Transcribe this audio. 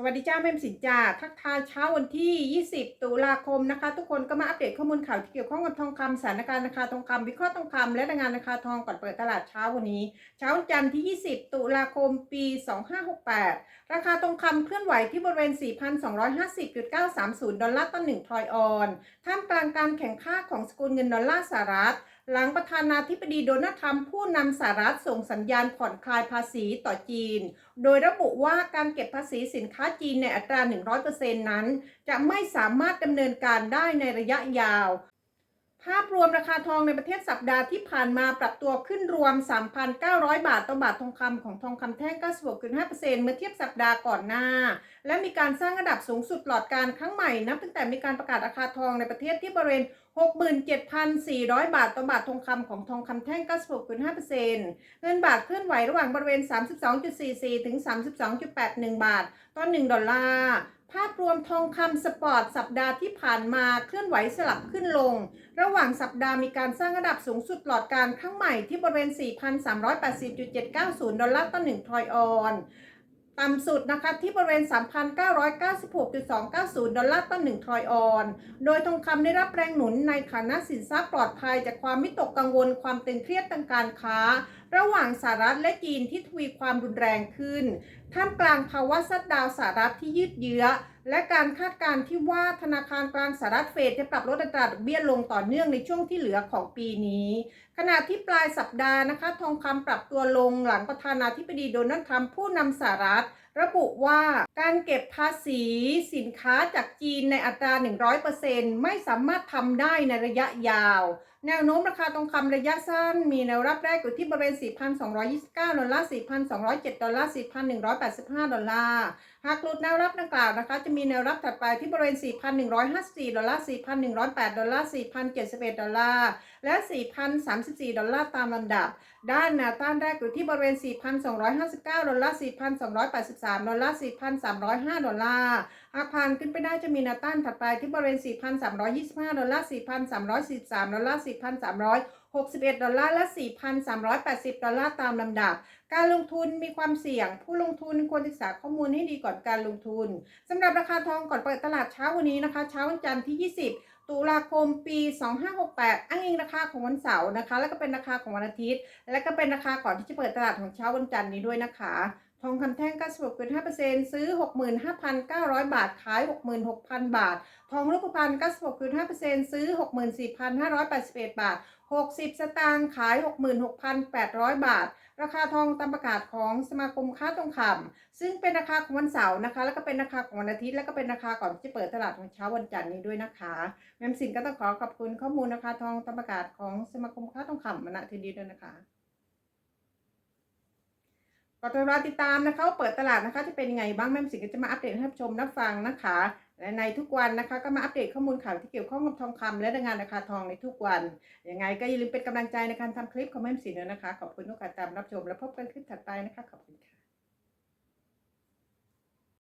สวัสดีจ้าแม่สินจ้าทักทายเช้าวันที่ 20 ตุลาคมนะคะ ทุกคนก็มาอัปเดตข้อมูลข่าวที่เกี่ยวข้องกับทองคำสถานการณ์ราคาทองคำวิเคราะห์ทองคำและรายงานราคาทองก่อนเปิดตลาดเช้าวันนี้ เช้าวันจันทร์ที่ 20 ตุลาคมปี 2568 ราคาทองคำเคลื่อนไหวที่บริเวณ 4,250.930 ดอลลาร์ต่อ1ทรอยออนท่ามกลางการแข่งข้าของสกุลเงินดอลลาร์สหรัฐ หลังประธานาธิบดีโดนัลด์ทรัมป์ผู้นำสหรัฐส่งสัญญาณผ่อนคลายภาษีต่อจีน โดยระบุว่าการเก็บภาษีสินค้าจีนในอัตรา 100%นั้น จะไม่สามารถดำเนินการได้ในระยะยาว ภาพรวมราคาทองในประเทศสัปดาห์ที่ผ่านมาปรับตัวขึ้นรวม 3,900 บาทต่อบาททองคำของทองคำแท่ง 96.5%เมื่อเทียบสัปดาห์ก่อนหน้า และมีการสร้างระดับสูงสุดหลอดการครั้งใหม่ นับตั้งแต่มีการประกาศราคาทองในประเทศที่บริเวณ67,400 บาทต่อบาททองคำของทองคำแท่ง 96.5%เงินบาทเคลื่อนไหวระหว่างบริเวณ 32.44 ถึง 32.81 บาท ต่อ 1 ดอลลาร์ ภาพรวมทองคำสปอร์ตสัปดาห์ที่ผ่านมาเคลื่อนไหวสลับขึ้นลง ระหว่างสัปดาห์มีการสร้างระดับสูงสุดหลอดการครั้งใหม่ที่บริเวณ 4,380.790 ดอลลาร์ต่อ1ทรอยออนต่ำสุดนะคะที่บริเวณ 3,996.290 ดอลลาร์ต่อ1ทรอยออน โดยทองคำได้รับแรงหนุนในฐานะสินทรัพย์ปลอดภัยจากความวิตกกังวลความตึงเครียดทางการค้า ระหว่างสหรัฐและจีนที่ทวีความรุนแรงขึ้น ท่ามกลางภาวะซัดดาวสหรัฐที่ยืดเยื้อ และการคาดการณ์ที่ว่าธนาคารกลางสหรัฐเฟดจะปรับลดอัตราดอกเบี้ยลงต่อเนื่องในช่วงที่เหลือของปีนี้ ขณะที่ปลายสัปดาห์นะคะ ทองคำปรับตัวลงหลังประธานาธิบดีโดนัลด์ทรัมป์ผู้นำสหรัฐ ระบุว่าการเก็บภาษีสินค้าจากจีนในอัตรา 100%ไม่สามารถทำได้ในระยะยาว แนวโน้มราคาทองคำระยะสั้น มีแนวรับแรกอยู่ที่บริเวณ 4,229 ดอลลาร์ 4,207 ดอลลาร์ 4,185 ดอลลาร์ หากหลุดแนวรับดังกล่าวนะคะ จะมีแนวรับถัดไปที่บริเวณ 4,154 ดอลลาร์ 4,108 ดอลลาร์ 4,071 ดอลลาร์ และ 4,034 ดอลลาร์ตามลำดับ ด้านแนวต้านแรกอยู่ที่บริเวณ 4,259 ดอลลาร์ 4,283ดอลลาร์ 4,305 ดอลลาร์หากผ่านขึ้นไปได้จะมีแนวต้านถัดไปที่บริเวณ 4,325 ดอลลาร์ 4,343 ดอลลาร์ 4,361 ดอลลาร์ และ 4,380 ดอลลาร์ตามลำดับ การลงทุนมีความเสี่ยง ผู้ลงทุนควรศึกษาข้อมูลให้ดีก่อนการลงทุนสำหรับราคาทองก่อนเปิดตลาดเช้าวันนี้นะคะเช้าวันจันทร์ที่ 20ตุลาคมปี 2568 อ้างอิงราคาของวันเสาร์นะคะ แล้วก็เป็นราคาของวันอาทิตย์ และก็เป็นราคาก่อนที่จะเปิดตลาดของเช้าวันจันทร์นี้ด้วยนะคะ ทองคำแท่ง 96.5%ซื้อ 65,900 บาท ขาย 66,000 บาท ทองรูปพรรณ96.5%ซื้อ 64,581 บาท 60 สตางค์ขาย 66,800 บาท ราคาทองตามประกาศของสมาคมค้าทองคำซึ่งเป็นราคาของวันเสาร์นะคะ แล้วก็เป็นราคาของวันอาทิตย์ แล้วก็เป็นราคาก่อนที่จะเปิดตลาดของเช้าวันจันทร์นี้ด้วยนะคะแมมสินก็ต้องขอขอบคุณข้อมูลราคาทองตามประกาศของสมาคมค้าทองคำมาณที่นี้ด้วยนะคะ ก็ต้องรอติดตามนะคะเปิดตลาดนะคะจะเป็นยังไงบ้างแม่สิงก็จะมาอัปเดตให้ท่านชมรับฟังนะคะ และในทุกวันนะคะ ก็มาอัปเดตข้อมูลข่าวที่เกี่ยวข้องกับทองคำและรายงานราคาทองในทุกวันยังไงก็อย่าลืมเป็นกำลังใจในการทำคลิปของแม่สิงด้วยนะคะขอบคุณทุกการตามรับชม และพบกันคลิปถัดไปนะคะขอบคุณค่ะ